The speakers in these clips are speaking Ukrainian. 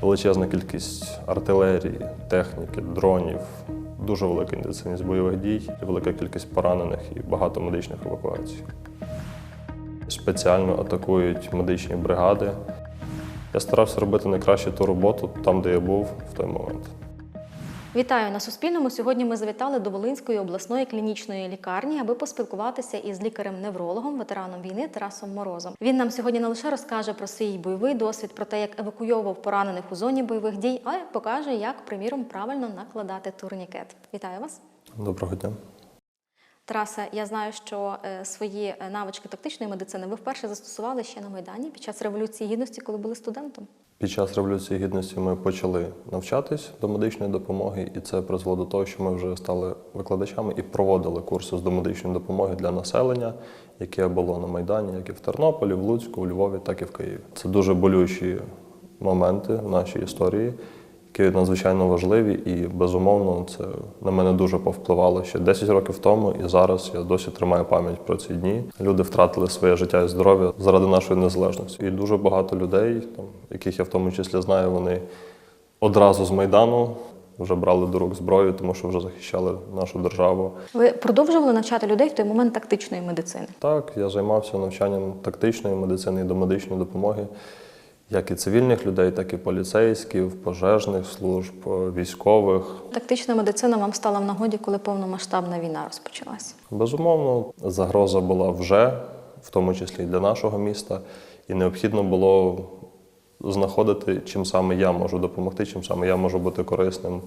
величезна кількість артилерії, техніки, дронів, дуже велика інтенсивність бойових дій, велика кількість поранених і багато медичних евакуацій. Спеціально атакують медичні бригади. Я старався робити найкраще ту роботу там, де я був в той момент. Вітаю на Суспільному. Сьогодні ми завітали до Волинської обласної клінічної лікарні, аби поспілкуватися із лікарем-неврологом, ветераном війни Тарасом Морозом. Він нам сьогодні не лише розкаже про свій бойовий досвід, про те, як евакуйовував поранених у зоні бойових дій, а й покаже, як, приміром, правильно накладати турнікет. Вітаю вас. Доброго дня. Тарасе, я знаю, що е, свої е, навички тактичної медицини ви вперше застосували ще на Майдані під час Революції Гідності, коли були студентом. Під час Революції Гідності ми почали навчатись до медичної допомоги, і це призвело до того, що ми вже стали викладачами і проводили курси з домедичної допомоги для населення, яке було на Майдані, як і в Тернополі, в Луцьку, у Львові, так і в Києві. Це дуже болючі моменти в нашій історії, які надзвичайно важливі, і безумовно це на мене дуже повпливало ще 10 років тому, і зараз я досі тримаю пам'ять про ці дні. Люди втратили своє життя і здоров'я заради нашої незалежності. І дуже багато людей, там, яких я в тому числі знаю, вони одразу з майдану вже брали до рук зброю, тому що вже захищали нашу державу. Ви продовжували навчати людей в той момент тактичної медицини. Так, я займався навчанням тактичної медицини і домедичної допомоги, як і цивільних людей, так і поліцейських, пожежних служб, військових. Тактична медицина вам стала в нагоді, коли повномасштабна війна розпочалася. Безумовно, загроза була вже, в тому числі і для нашого міста, і необхідно було знаходити, чим саме я можу допомогти, чим саме я можу бути корисним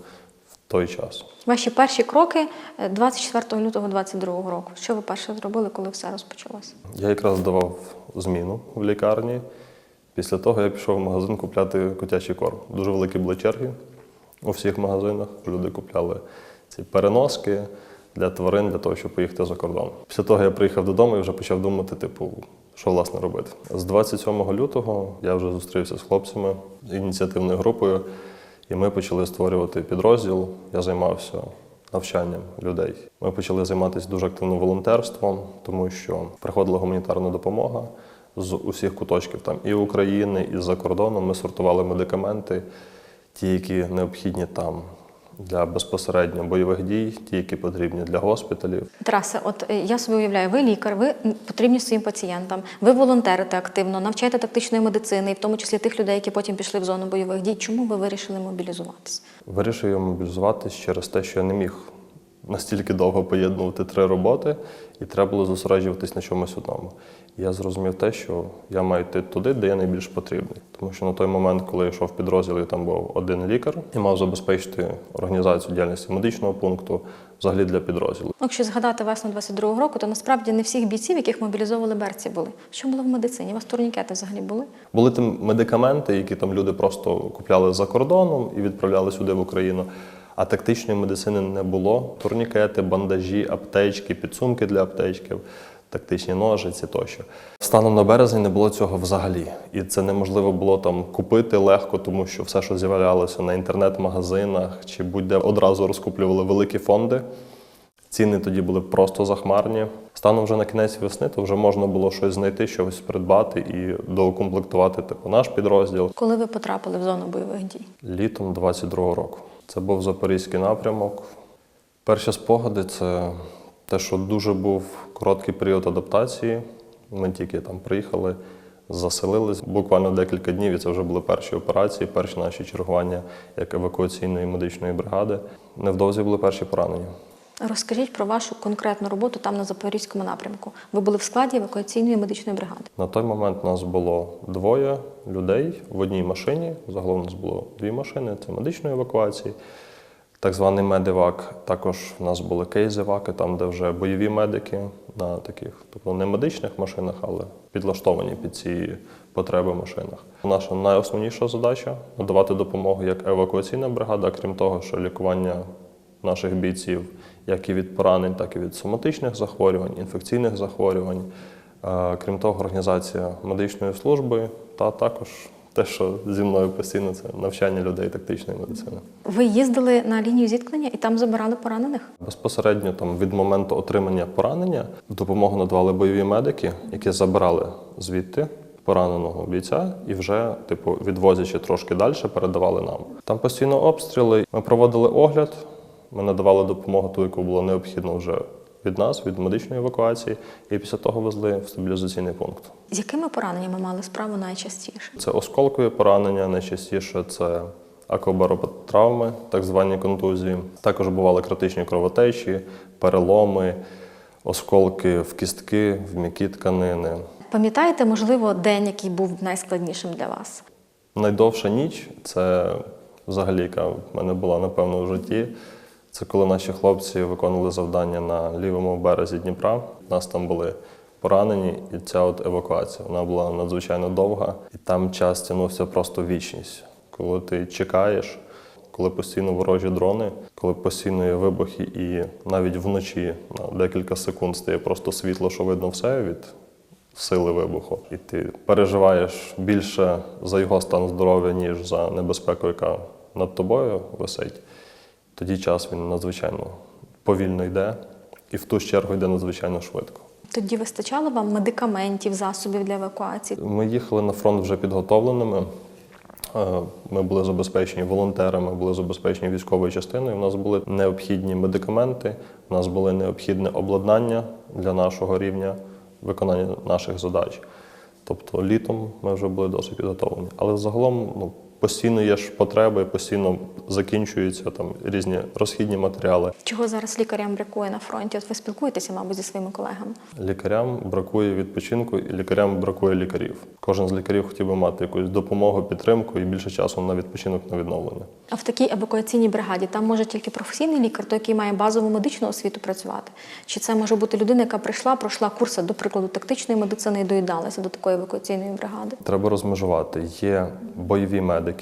в той час. Ваші перші кроки е, 24 лютого 2022 року. Що ви перше зробили, коли все розпочалося? Я якраз давав зміну в лікарні. Після того я пішов в магазин купляти котячий корм. Дуже великі були черги у всіх магазинах. Люди купляли ці переноски для тварин, для того, щоб поїхати за кордон. Після того я приїхав додому і вже почав думати, типу, що власне робити. З 27 лютого я вже зустрівся з хлопцями ініціативною групою, і ми почали створювати підрозділ. Я займався навчанням людей. Ми почали займатися дуже активно волонтерством, тому що приходила гуманітарна допомога з усіх куточків там і України, і з-за кордону. Ми сортували медикаменти, ті, які необхідні там для безпосередньо бойових дій, ті, які потрібні для госпіталів. Тарасе, от е, я собі уявляю, ви лікар, ви потрібні своїм пацієнтам, ви волонтерите активно, навчаєте тактичної медицини, і в тому числі тих людей, які потім пішли в зону бойових дій. Чому ви вирішили мобілізуватися? Вирішив я мобілізуватись через те, що я не міг настільки довго поєднувати три роботи, і треба було зосереджуватись на чомусь одному. Я зрозумів те, що я маю йти туди, де я найбільш потрібний. Тому що на той момент, коли я йшов в підрозділ, там був один лікар і мав забезпечити організацію діяльності медичного пункту взагалі для підрозділу. Ну, Якщо згадати весну 22-го року, то насправді не всіх бійців, яких мобілізовували берці, були. Що було в медицині? У вас турнікети взагалі були? Були там медикаменти, які там люди просто купляли за кордоном і відправляли сюди в Україну. А тактичної медицини не було. Турнікети, бандажі, аптечки, підсумки для аптечків, тактичні ножиці тощо. Станом на березень не було цього взагалі. І це неможливо було там купити легко, тому що все, що з'являлося на інтернет-магазинах чи будь-де одразу розкуплювали великі фонди. Ціни тоді були просто захмарні. Станом вже на кінець весни, то вже можна було щось знайти, щось придбати і доукомплектувати типу наш підрозділ. Коли ви потрапили в зону бойових дій? Літом 22-го року. Це був запорізький напрямок. Перші спогади це те, що дуже був короткий період адаптації. Ми тільки там приїхали, заселились буквально декілька днів, і це вже були перші операції, перші наші чергування як евакуаційної медичної бригади. Невдовзі були перші поранення. Розкажіть про вашу конкретну роботу там на Запорізькому напрямку. Ви були в складі евакуаційної медичної бригади. На той момент нас було двоє людей в одній машині. Загалом у нас було дві машини це медичної евакуації, так званий медивак. Також в нас були кейзиваки, там, де вже бойові медики на таких, тобто не медичних машинах, але підлаштовані під ці потреби машинах. Наша найосновніша задача надавати допомогу як евакуаційна бригада, крім того, що лікування наших бійців як і від поранень, так і від соматичних захворювань, інфекційних захворювань. Е, Крім того, організація медичної служби та також те, що зі мною постійно це навчання людей тактичної медицини. Ви їздили на лінію зіткнення і там забирали поранених? Безпосередньо там від моменту отримання поранення допомогу надавали бойові медики, які забирали звідти пораненого бійця і вже, типу, відвозячи трошки далі, передавали нам. Там постійно обстріли. Ми проводили огляд, ми надавали допомогу ту, яку було необхідно вже від нас, від медичної евакуації, і після того везли в стабілізаційний пункт. З якими пораненнями мали справу найчастіше? Це осколкові поранення, найчастіше це акобаропатравми, так звані контузії. Також бували критичні кровотечі, переломи, осколки в кістки, в м'які тканини. Пам'ятаєте, можливо, день, який був найскладнішим для вас? Найдовша ніч це взагалі, яка в мене була напевно в житті. Це коли наші хлопці виконували завдання на лівому березі Дніпра. Нас там були поранені, і ця от евакуація вона була надзвичайно довга, і там час тягнувся просто вічність. Коли ти чекаєш, коли постійно ворожі дрони, коли постійно є вибухи, і навіть вночі на декілька секунд стає просто світло, що видно все від сили вибуху, і ти переживаєш більше за його стан здоров'я, ніж за небезпеку, яка над тобою висить. Тоді час він надзвичайно повільно йде, і в ту ж чергу йде надзвичайно швидко. Тоді вистачало вам медикаментів, засобів для евакуації? Ми їхали на фронт вже підготовленими. Е, Ми були забезпечені волонтерами, були забезпечені військовою частиною. У нас були необхідні медикаменти, у нас було необхідне обладнання для нашого рівня виконання наших задач. Тобто літом ми вже були досить підготовлені. Але загалом ну, постійно є ж потреби, постійно закінчуються там різні розхідні матеріали. Чого зараз лікарям бракує на фронті? От ви спілкуєтеся, мабуть, зі своїми колегами. Лікарям бракує відпочинку і лікарям бракує лікарів. Кожен з лікарів хотів би мати якусь допомогу, підтримку і більше часу на відпочинок на відновлення. А в такій евакуаційній бригаді там може тільки професійний лікар, той, який має базову медичну освіту працювати. Чи це може бути людина, яка прийшла, пройшла курси, до прикладу, тактичної медицини і доєдналася до такої евакуаційної бригади? Треба розмежувати. Є бойові медики,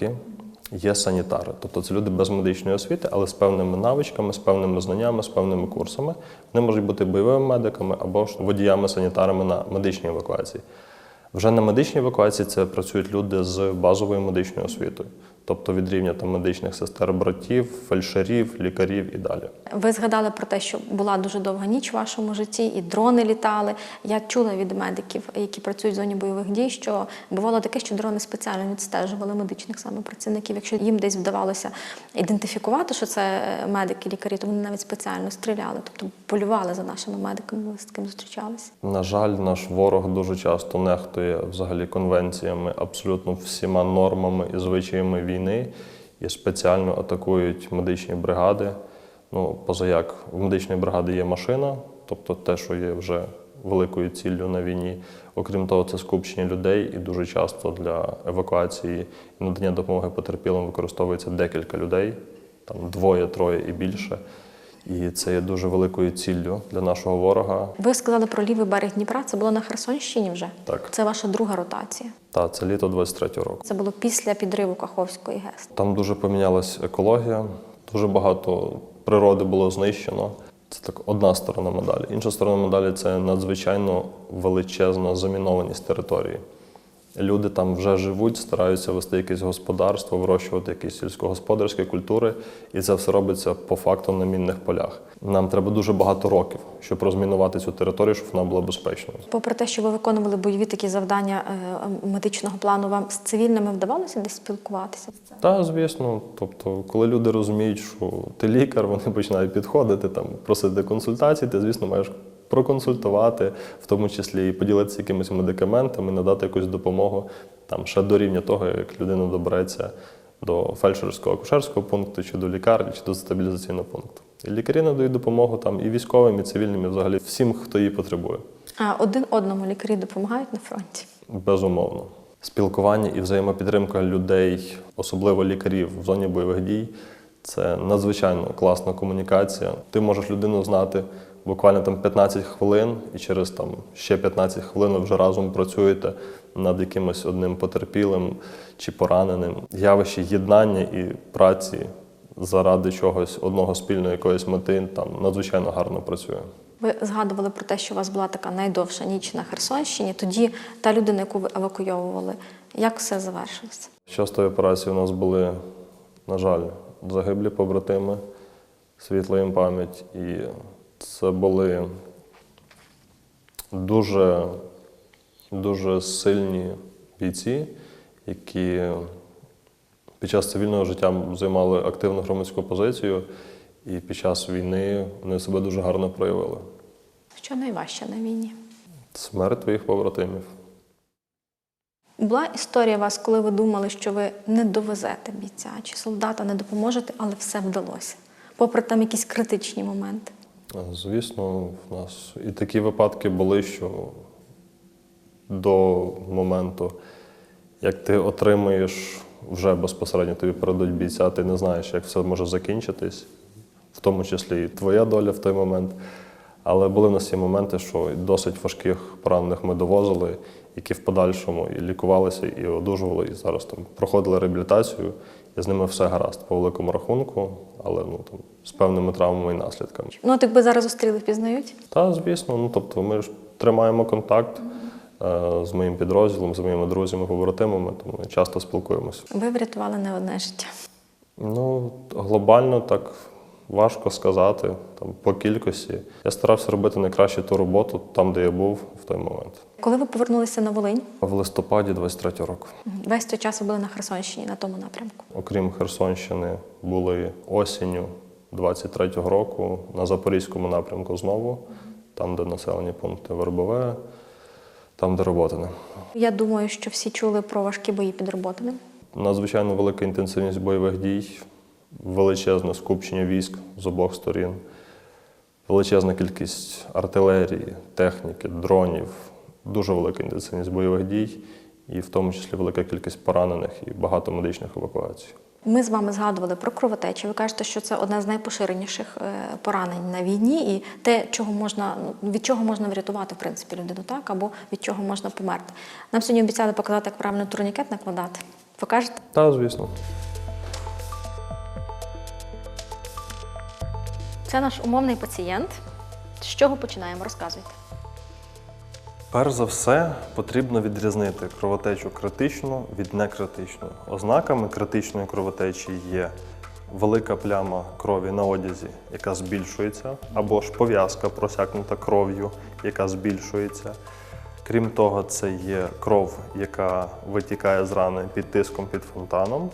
є санітари. Тобто це люди без медичної освіти, але з певними навичками, з певними знаннями, з певними курсами. Вони можуть бути бойовими медиками або ж водіями-санітарами на медичній евакуації. Вже на медичній евакуації це працюють люди з базовою медичною освітою, тобто від рівня там медичних сестер, братів, фельдшерів, лікарів і далі. Ви згадали про те, що була дуже довга ніч в вашому житті, і дрони літали. Я чула від медиків, які працюють в зоні бойових дій, що бувало таке, що дрони спеціально відстежували медичних саме працівників. Якщо їм десь вдавалося ідентифікувати, що це медики, лікарі, то вони навіть спеціально стріляли, тобто полювали за нашими медиками. Ви з таким зустрічалися. На жаль, наш ворог дуже часто нехтує взагалі конвенціями, абсолютно всіма нормами і звичаями війни і спеціально атакують медичні бригади. Ну, поза як в медичної бригади є машина, тобто те, що є вже великою ціллю на війні. Окрім того, це скупчення людей, і дуже часто для евакуації і надання допомоги потерпілим використовується декілька людей, там двоє, троє і більше. І це є дуже великою ціллю для нашого ворога. Ви сказали про лівий берег Дніпра. Це було на Херсонщині вже. Так. Це ваша друга ротація. Та це літо 23-го року. Це було після підриву Каховської ГЕС. Там дуже помінялась екологія, дуже багато природи було знищено. Це так одна сторона медалі. Інша сторона медалі це надзвичайно величезна замінованість території. Люди там вже живуть, стараються вести якесь господарство, вирощувати якісь сільськогосподарські культури, і це все робиться по факту на мінних полях. Нам треба дуже багато років, щоб розмінувати цю територію, щоб вона була безпечною. Попри те, що ви виконували бойові такі завдання е, медичного плану, вам з цивільними вдавалося десь спілкуватися? Так, звісно. Тобто, коли люди розуміють, що ти лікар, вони починають підходити, там, просити консультацій, ти, звісно, маєш проконсультувати, в тому числі і поділитися якимись медикаментами, надати якусь допомогу там, ще до рівня того, як людина добереться до фельдшерського акушерського пункту, чи до лікарні, чи до стабілізаційного пункту. І лікарі надають допомогу там і військовим, і цивільним, і взагалі всім, хто її потребує. А один одному лікарі допомагають на фронті. Безумовно. Спілкування і взаємопідтримка людей, особливо лікарів в зоні бойових дій, це надзвичайно класна комунікація. Ти можеш людину знати буквально там 15 хвилин, і через там ще 15 хвилин ви вже разом працюєте над якимось одним потерпілим чи пораненим. Явище єднання і праці заради чогось одного спільної якоїсь мети там надзвичайно гарно працює. Ви згадували про те, що у вас була така найдовша ніч на Херсонщині. Тоді та людина, яку ви евакуйовували, як все завершилося? Час тої операції у нас були, на жаль, загиблі побратими, світла їм пам'ять. І це були дуже, дуже сильні бійці, які під час цивільного життя займали активну громадську позицію, і під час війни вони себе дуже гарно проявили. Що найважче на війні? Смерть твоїх побратимів. Була історія вас, коли ви думали, що ви не довезете бійця чи солдата не допоможете, але все вдалося, попри там якісь критичні моменти. Звісно, в нас і такі випадки були, що до моменту, як ти отримуєш вже безпосередньо тобі передуть бійця, ти не знаєш, як все може закінчитись, в тому числі і твоя доля в той момент. Але були в нас і моменти, що досить важких поранених ми довозили, які в подальшому і лікувалися, і одужували, і зараз там проходили реабілітацію, з ними все гаразд по великому рахунку, але ну там з певними травмами і наслідками. Ну, так би зараз зустріли, впізнають. Та, звісно, ну тобто ми ж тримаємо контакт е, з моїм підрозділом, з моїми друзями, побратимами, тому ми часто спілкуємося. Ви врятували не одне життя. Ну, глобально так важко сказати, там, по кількості. Я старався робити найкраще ту роботу там, де я був в той момент. Коли ви повернулися на Волинь, В листопаді 23 року. весь той час ви були на Херсонщині, на тому напрямку. Окрім Херсонщини, були осінню 23-го року на Запорізькому напрямку знову, там, де населені пункти Вербове, там, де Роботине. Я думаю, що всі чули про важкі бої під Роботиним. Надзвичайно велика інтенсивність бойових дій, величезне скупчення військ з обох сторін, величезна кількість артилерії, техніки, дронів, дуже велика інтенсивність бойових дій, і в тому числі велика кількість поранених і багато медичних евакуацій. Ми з вами згадували про кровотечі. Ви кажете, що це одне з найпоширеніших е, поранень на війні, і те, чого можна ну, від чого можна врятувати в принципі людину, так або від чого можна померти. Нам сьогодні обіцяли показати, як правильно турнікет накладати. Покажете? Та, звісно. Це наш умовний пацієнт. З чого починаємо? Розказуйте. Перш за все, потрібно відрізнити кровотечу критичну від некритичної. Ознаками критичної кровотечі є велика пляма крові на одязі, яка збільшується, або ж пов'язка просякнута кров'ю, яка збільшується. Крім того, це є кров, яка витікає з рани під тиском під фонтаном,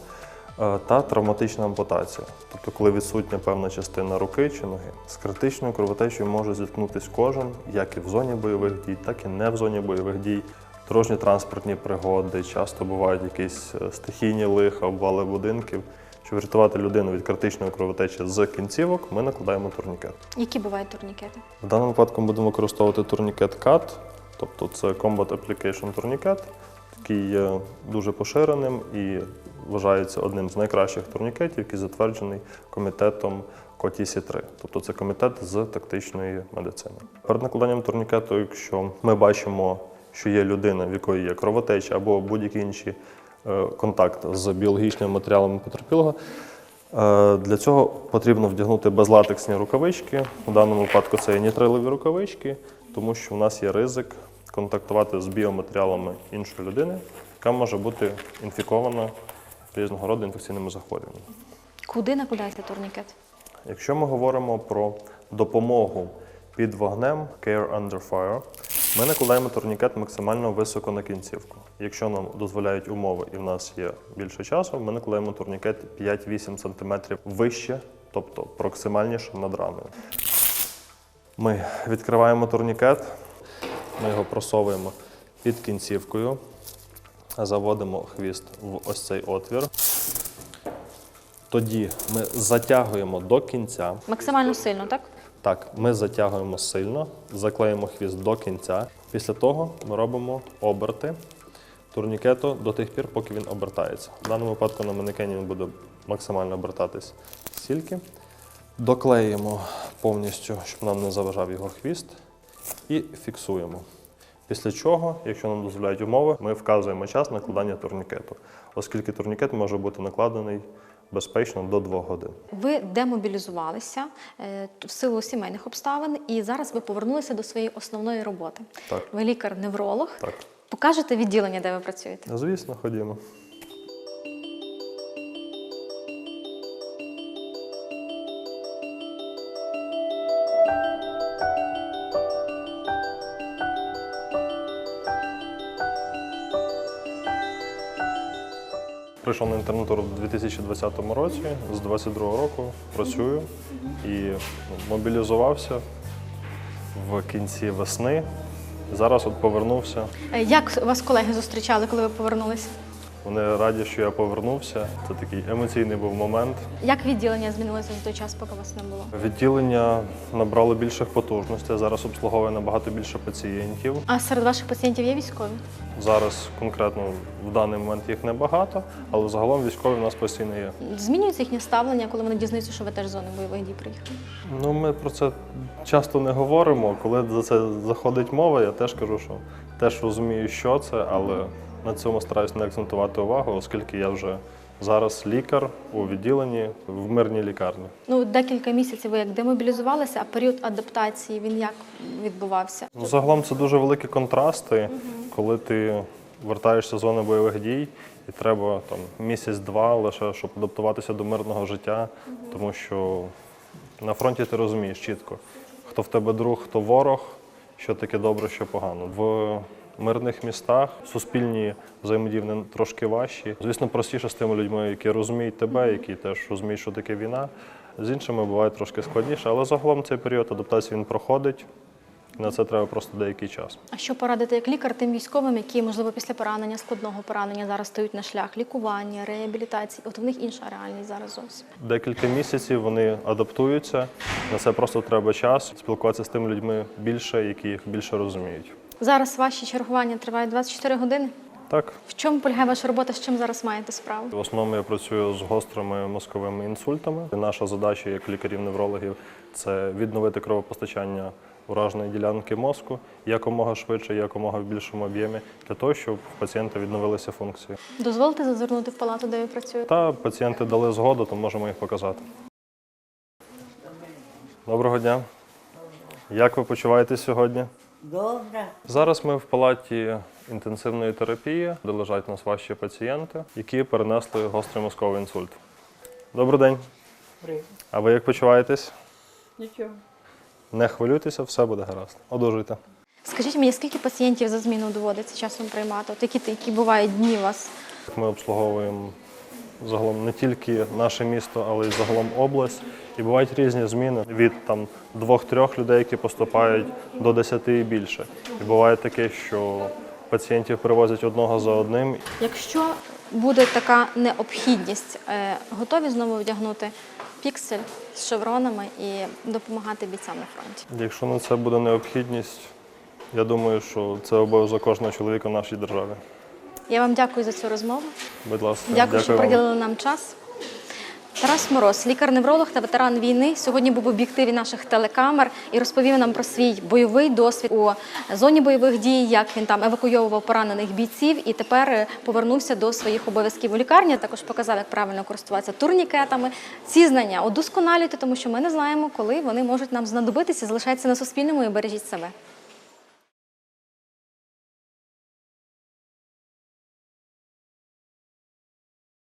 та травматична ампутація, тобто коли відсутня певна частина руки чи ноги. З критичною кровотечею може зіткнутися кожен, як і в зоні бойових дій, так і не в зоні бойових дій. Дорожньо-транспортні пригоди, часто бувають якісь е, стихійні лиха, обвали будинків. Щоб врятувати людину від критичної кровотечі з кінцівок, ми накладаємо турнікет. Які бувають турнікети? В даному випадку ми будемо використовувати турнікет CAT, тобто це Combat Application турнікет, який є дуже поширеним і вважається одним з найкращих турнікетів, який затверджений комітетом COTISI 3 тобто це комітет з тактичної медицини. Перед накладанням турнікету, якщо ми бачимо, що є людина, в якої є кровотеча або будь-які інші е, контакт з біологічними матеріалами потерпілого, Е, Для цього потрібно вдягнути безлатексні рукавички. У даному випадку це є нітрилові рукавички, тому що в нас є ризик контактувати з біоматеріалами іншої людини, яка може бути інфікована різного роду інфекційними захворюваннями. Куди накладається турнікет? Якщо ми говоримо про допомогу під вогнем Care Under Fire, ми накладаємо турнікет максимально високо на кінцівку. Якщо нам дозволяють умови і в нас є більше часу, ми накладаємо турнікет 5-8 см вище, тобто проксимальніше над раною. Ми відкриваємо турнікет, ми його просовуємо під кінцівкою, заводимо хвіст в ось цей отвір. Тоді ми затягуємо до кінця. Максимально сильно, так? Так, ми затягуємо сильно, заклеїмо хвіст до кінця. Після того ми робимо оберти турнікету до тих пір, поки він обертається. В даному випадку на манекені він буде максимально обертатись стільки. Доклеїмо повністю, щоб нам не заважав його хвіст, і фіксуємо. Після чого, якщо нам дозволяють умови, ми вказуємо час накладання турнікету, оскільки турнікет може бути накладений безпечно до двох годин. Ви демобілізувалися е, в силу сімейних обставин, і зараз ви повернулися до своєї основної роботи. Так. Ви лікар-невролог. Так, Покажете відділення, де ви працюєте? звісно, ходімо. Прийшов на інтернатуру в 2020 році, з 22 року працюю і ну, мобілізувався в кінці весни. Зараз от повернувся. Е, Як вас колеги зустрічали, коли ви повернулися? Вони раді, що я повернувся. Це такий емоційний був момент. Як відділення змінилося за той час, поки вас не було? Відділення набрало більших потужностей. Зараз обслуговує набагато більше пацієнтів. А серед ваших пацієнтів є військові? Зараз конкретно в даний момент їх небагато, але загалом військові в нас постійно є. Змінюється їхнє ставлення, коли вони дізнаються, що ви теж з зони бойових дій приїхали? Ну, ми про це часто не говоримо. Коли за це заходить мова, я теж кажу, що теж розумію, що це, але на цьому стараюсь не акцентувати увагу, оскільки я вже зараз лікар у відділенні в мирній лікарні. Ну, декілька місяців ви як демобілізувалися, а період адаптації він як відбувався? Ну, загалом це дуже великі контрасти, коли ти вертаєшся з зони бойових дій, і треба там місяць-два лише, щоб адаптуватися до мирного життя, тому що на фронті ти розумієш чітко, хто в тебе друг, хто ворог, що таке добре, що погано. В мирних містах суспільні взаємодії вони трошки важчі. Звісно, простіше з тими людьми, які розуміють тебе, які теж розуміють, що таке війна. З іншими буває трошки складніше, але загалом цей період адаптації він проходить. На це треба просто деякий час. А що порадити як лікар тим військовим, які, можливо, після поранення, складного поранення зараз стають на шлях лікування, реабілітації? От в них інша реальність зараз зовсім. Декілька місяців вони адаптуються. На це просто треба час спілкуватися з тими людьми більше, які їх більше розуміють. Зараз ваші чергування тривають 24 години. Так, В чому полягає ваша робота? З чим зараз маєте справу? в основному я працюю з гострими мозковими інсультами. Наша задача як лікарів-неврологів це відновити кровопостачання ураженої ділянки мозку якомога швидше, якомога в більшому об'ємі, для того, щоб в пацієнта відновилися функції. Дозволите зазирнути в палату, де ви працюєте? Та пацієнти дали згоду, то можемо їх показати. Доброго дня. Як ви почуваєтесь сьогодні? Добре. Зараз ми в палаті інтенсивної терапії, де лежать у нас ваші пацієнти, які перенесли гострий мозковий інсульт. Добрий день. Привіт. А ви як почуваєтесь? Нічого. Не хвилюйтеся, все буде гаразд. Одужуйте. Скажіть мені, скільки пацієнтів за зміну доводиться часом приймати? От які, які бувають дні у вас? Ми обслуговуємо загалом не тільки наше місто, але й загалом область. І бувають різні зміни від там двох-трьох людей, які поступають до десяти і більше. І буває таке, що пацієнтів привозять одного за одним, Якщо буде така необхідність, е, готові знову вдягнути піксель з шевронами і допомагати бійцям на фронті? Якщо на це буде необхідність, я думаю, що це обов'язок кожного чоловіка в нашій державі. Я вам дякую за цю розмову. Будь ласка, Дякую, що вам. приділили нам час. Тарас Мороз, лікар-невролог та ветеран війни, сьогодні був в об'єктиві наших телекамер і розповів нам про свій бойовий досвід у зоні бойових дій, як він там евакуйовував поранених бійців і тепер е, повернувся до своїх обов'язків у лікарні. Також показав, як правильно користуватися турнікетами. Ці знання удосконалюйте, тому що ми не знаємо, коли вони можуть нам знадобитися. Залишайтеся на суспільному і бережіть себе.